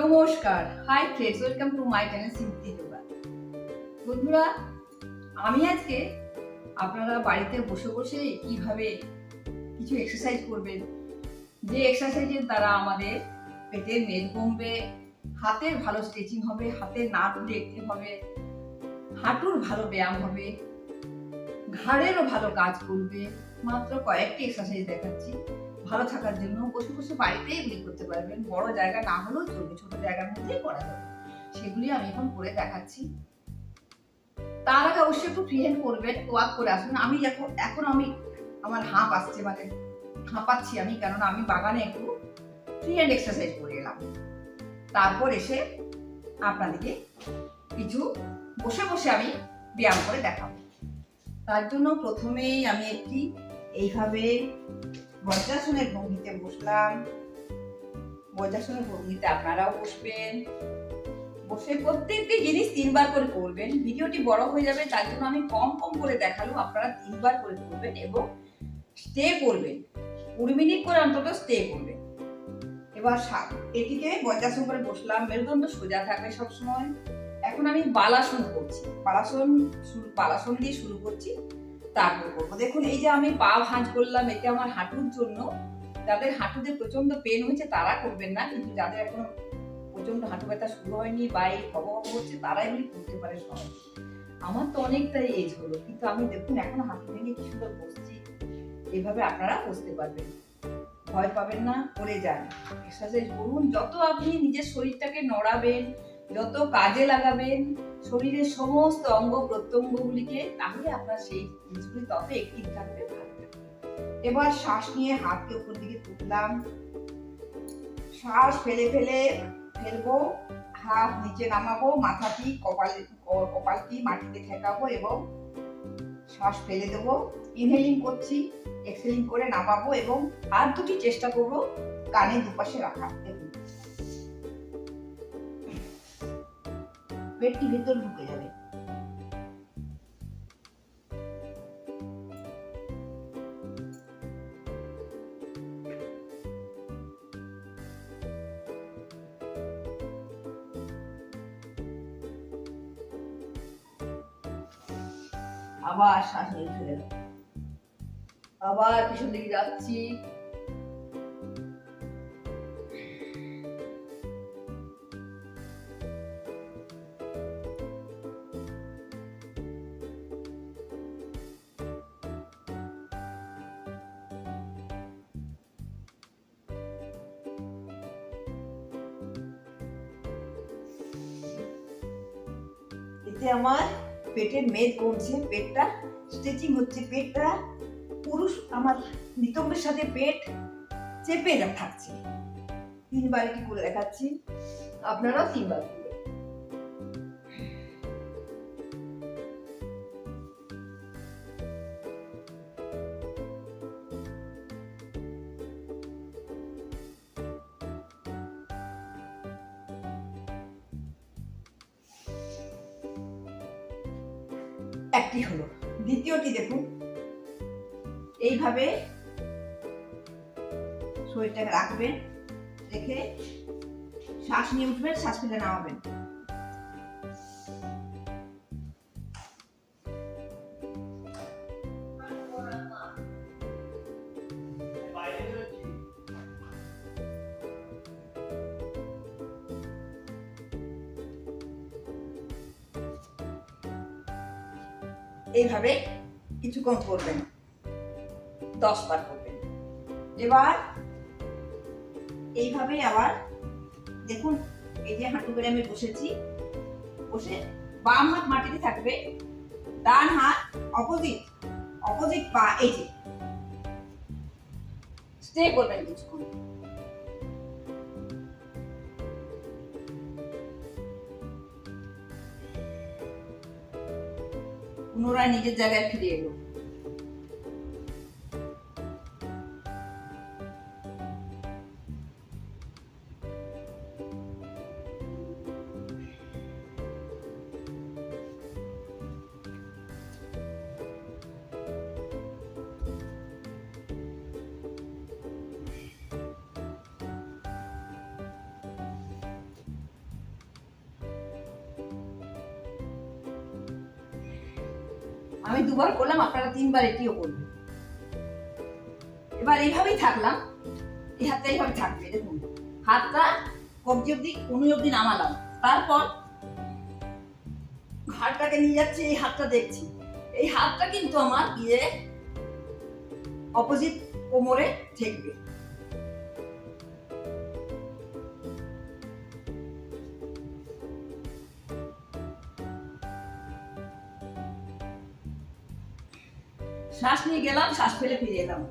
নমস্কার। Hi friends welcome to my channel simply yoga বন্ধুরা, আমি আজকে আপনারা বাড়িতে বসে বসে কীভাবে কিছু এক্সারসাইজ করবেন, যে এক্সারসাইজের দ্বারা আমাদের পেটের মেদ কমবে, হাতের ভালো স্ট্রেচিং হবে হাতের নাটগুলি দেখতে হবে, হাঁটুর ভালো ব্যায়াম হবে, ঘাড়েরও ভালো কাজ করবে, মাত্র কয়েকটি এক্সারসাইজ দেখাচ্ছি। ভালো থাকার জন্য বসে বসে বাড়িতে এগুলি করতে পারবেন বড় জায়গা না হলেও চলবে, ছোট জায়গার মধ্যেই করা যাবে। সেগুলি আমি এখন করে দেখাচ্ছি। তার আগে অবশ্যই একটু ফ্রি হ্যান্ড করবেন ওয়াক করে আসুন। আমি এখন এখন আমি, আমার হাঁপ আসছে মানে হাঁপাচ্ছি আমি, কেননা আমি বাগানে একটু ফ্রি হ্যান্ড এক্সারসাইজ করে এলাম। তারপর এসে আপনাদেরকে কিছু বসে বসে আমি ব্যায়াম করে দেখাবো। তার জন্য প্রথমেই আমি একটি এইভাবে বজ্রাসনের ভঙ্গিতে বসলাম। বজ্রাসনের ভঙ্গিতে আপনারাও বসবেন। বসে প্রত্যেকটি জিনিস তিনবার করে করবেন। ভিডিওটি বড় হয়ে যাবে, তার জন্য আমি কম কম করে দেখাল, আপনারা তিনবার করে করবেন এবং স্টে করবেন। কুড়ি মিনিট করে অন্তত স্টে করবেন। এবার এটিকে বজ্রাসন করে বসলাম, মেরুদণ্ড সোজা থাকবে সবসময়। এখন আমি বালাসন করছি। বালাসন বালাসন দিয়ে শুরু করছি। তারপর করব। দেখুন, এই যে আমি পা ভাঁজ করলাম, এতে আমার হাঁটুর জন্য। যাদের হাঁটুতে প্রচণ্ড পেন হচ্ছে তারা করবেন না, কিন্তু যাদের এখন প্রচণ্ড হাঁটু ব্যথা শুরু হয়নি বা এই খবর হচ্ছে তারা এগুলি করতে পারে সবাই আমার তো অনেকটাই এজ হলো, কিন্তু আমি দেখুন, এখন হাঁটু ভেঙে কি সুন্দর বসছি। এভাবে আপনারা বসতে পারবেন। ভয় পাবেন না করে যান। এক্সারসাইজ করুন, যত আপনি নিজের শরীরটাকে নড়াবেন, যত কাজে লাগাবেন শরীরের সমস্ত অঙ্গ প্রত্যঙ্গগুলিকে, তাহলে আপনার সেই জিনিসগুলি তত একটিভ থাকবে এবার শ্বাস নিয়ে হাতকে উপর দিকে তুললাম। শ্বাস ফেলে ফেলে ফেলব, হাত নিচে নামাবো মাথাটি কপাল, কপালটি মাটিতে ঠেকাবো এবং শ্বাস ফেলে দেবো। ইনহেলিং করছি এক্সেলিং করে নামাবো এবং আর দুটি চেষ্টা করব কানে দুপাশে রাখা। দেখুন পেটটি ভেতর ঢুকে যাবে। আবার শ্বাস নিয়ে ফেলে আবার পিছন দিকে যাচ্ছি। এতে আমার পেটের মেদ কমছে, পেটটা স্ট্রেচিং হচ্ছে, পেটটা পুরুষ আমার নিতম্বের সাথে পেট চেপে যা থাকছে। তিনবার কি করে দেখাচ্ছি। আপনারাও তিনবার। একটি হলো। দ্বিতীয়টি দেখুন। এইভাবে শরীরটাকে রাখবেন রেখে শ্বাস নিয়ে উঠবেন শ্বাস ফেলে নামাবেন। এইভাবে কিছুক্ষণ করবেন। দশ বার করবেন। এবার এইভাবে আবার দেখুন, এই যে হাঁটু করে আমি বসেছি, বসে বাম হাত মাটিতে থাকবে, ডান হাত অপোজিট অপোজিট পা, এই যে। স্টে করবেন কিছুক্ষণ। পুনরায় নিজের জায়গায় ফিরে এলো। আমি দুবার করলাম, আপনারা তিনবার এটিও করবেন। এবার এইভাবেই থাকলাম। এই হাতটা এইভাবে থাকবে, দেখুন। হাতটা কবজি অব্দি অনু অব্দি নামালাম। তারপর ঘাড়টাকে নিয়ে যাচ্ছি, এই হাতটা দেখছি। এই হাতটা কিন্তু আমার গিয়ে অপোজিট কোমরে ঠেকবে। শ্বাস নিয়ে গেলাম, শ্বাস ফেলে ফিরে এলাম।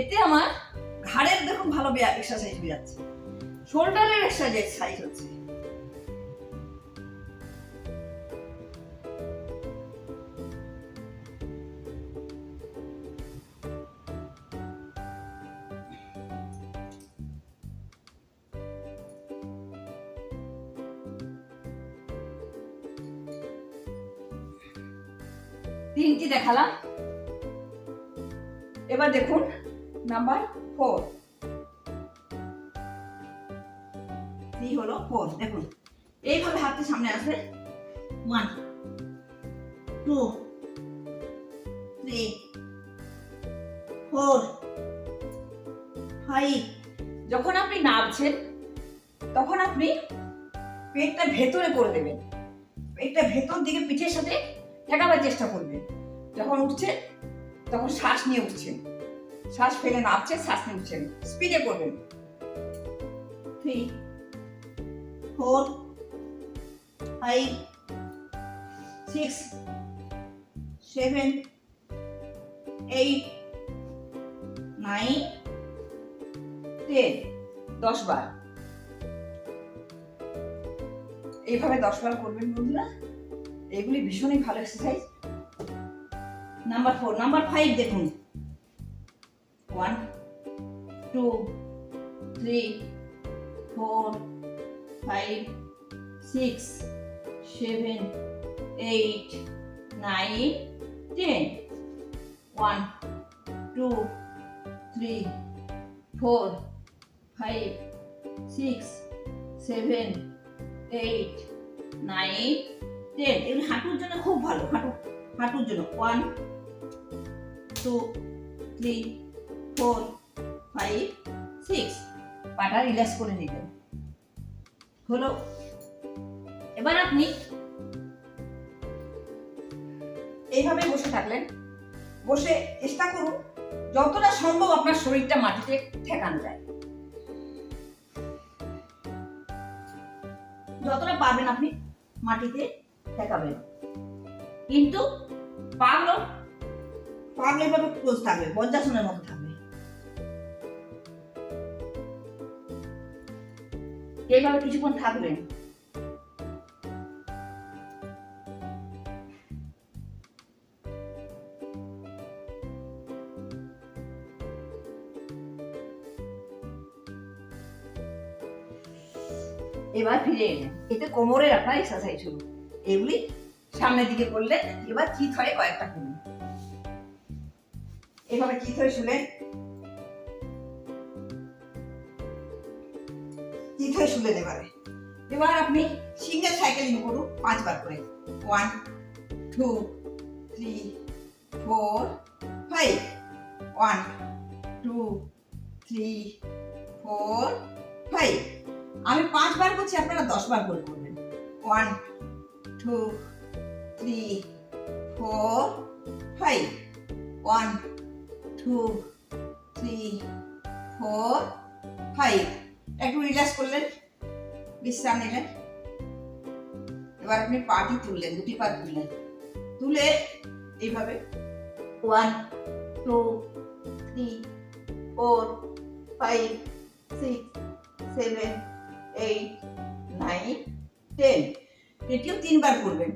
এতে আমার ঘাড়ের দেখুন ভালো এক্সারসাইজ যাচ্ছে। শোল্ডারের এক্সারসাইজ হচ্ছে। তিনটি দেখালাম। এবার দেখুন নাম্বার ফোর থ্রি হলো ফোর দেখুন। এইভাবে হাতটি সামনে আসবে। One two three four five যখন আপনি নামছেন তখন আপনি পেটটা ভেতরে করে দেবেন। পেটটা ভেতর দিকে পিঠের সাথে ঠেকাবার চেষ্টা করবেন যখন উঠছে তখন শ্বাস নিয়ে উঠছেন শ্বাস ফেলে নামছে শ্বাস নিয়ে উঠছেন স্পিডে করবেন three four five six seven eight nine ten দশ বার। এইভাবে দশ বার করবেন বন্ধুরা। এগুলি ভীষণই ভালো exercise number four number five দেখুন। One two three four five six seven eight nine ten one two three four five six seven eight nine ten এগুলো হাঁটুর জন্য খুব ভালো, হাঁটু, হাঁটুর জন্য। One two three four five six পাটা রিল্যাক্স করে নিলেন হলো, এবার আপনি এইভাবে বসে থাকলেন। বসে চেষ্টা করুন, যতটা সম্ভব আপনার শরীরটা মাটিতে ঠেকানো যায়। যতটা পারবেন আপনি মাটিতে ঠেকাবেন। কিন্তু পাগুলো? পাগুলো এভাবে ক্লোজ থাকবে বজ্রাসনের মতো থাকবে। এইভাবে কিছুক্ষণ থাকবেন। এবার ফিরে এলেন। এতে কোমরের আপনার এক্সারসাইজ হলো এগুলি সামনের দিকে করলে এবার চিত হয়ে কয়েকটা করুন এভাবে চিত হয়ে শুলেন চিত হয়ে শুলেন এবারে এবার আপনি সিঙ্গেল সাইকেলিং করুন পাঁচবার করে। One two three four five one two three four five আমি পাঁচবার করছি, আপনারা দশ বার করে করবেন। One two three four five one two three four five একটু রিল্যাক্স করলেন, বিশ্রাম নিলেন। এবার আপনি পাটি তুললেন, দুটি পা তুললেন। তুলে এইভাবে one two three four five six seven eight nine ten এটিও তিনবার করবেন।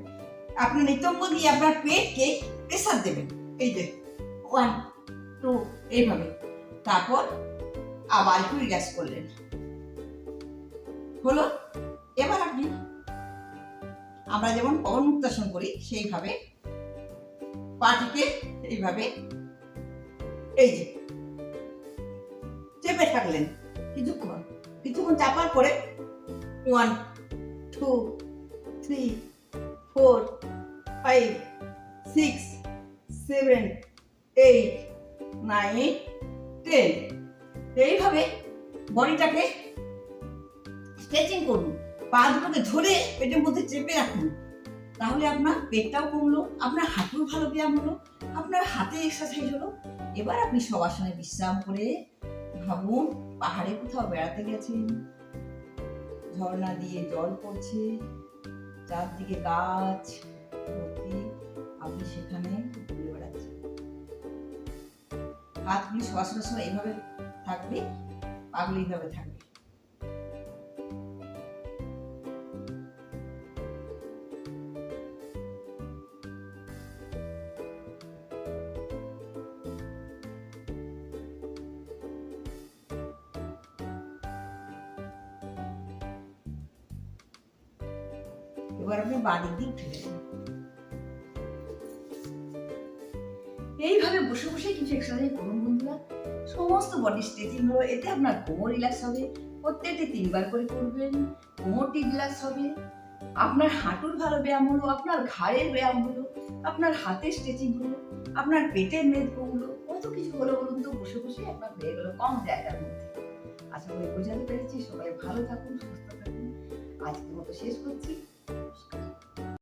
আপনার নিতম্ব দিয়ে আপনার পেটকে প্রেসার দেবেন। এই যে ওয়ান টু এইভাবে। তারপর আবার একটু রিল্যাক্স করলেন। হলো, এবার আপনি, আমরা যেমন পবন মুক্তাসন করি, সেইভাবে পাটিকে এইভাবে, এই যে, চেপে থাকলেন। কিছুক্ষণ কিছুক্ষণ চাপার পরে one two three four five six seven eight nine ten এইভাবে বডিটাকে স্ট্রেচিং করুন। পা দুটোকে ধরে পেটের মধ্যে চেপে রাখুন। তাহলে আপনার পেটটাও কমলো, আপনার হাঁটুর ভালো ব্যায়াম হলো, আপনার হাতে এক্সারসাইজ হলো। এবার আপনি সবার সঙ্গে বিশ্রাম করে ভাবুন, পাহাড়ে কোথাও বেড়াতে গেছেন, ঝর্ণা দিয়ে জল পড়ছে চারদিকে গাছ ভর্তি আপনি সেখানে ঘুরে বেড়াচ্ছেন। হাতগুলি সবাই সবাই এইভাবে থাকবে পাগলিভাবে থাকবে। এবার আপনি বাড়ির দিয়ে উঠে যাবেন এইভাবে বসে বসে কিছু এক্সারসাইজ করুন বন্ধুরা। সমস্ত বডি স্ট্রেচিং হলো, এতে আপনার কোমর রিল্যাক্স হবে, প্রত্যেকটি তিনবার করে করবেন কোমরটি রিল্যাক্স হবে। আপনার হাঁটুর ভালো ব্যায়াম হলো, আপনার ঘাড়ের ব্যায়াম হলো, আপনার হাতের স্ট্রেচিং হলো, আপনার পেটের মেদ কমলো কত কিছু হলো বলুন তো, বসে বসে আপনার হয়ে গেলো কম জায়গার মধ্যে। আশা করি বোঝাতে পেরেছি, সবাই ভালো থাকুন, সুস্থ থাকুন। আজকের মতো শেষ করছি। নমস্কার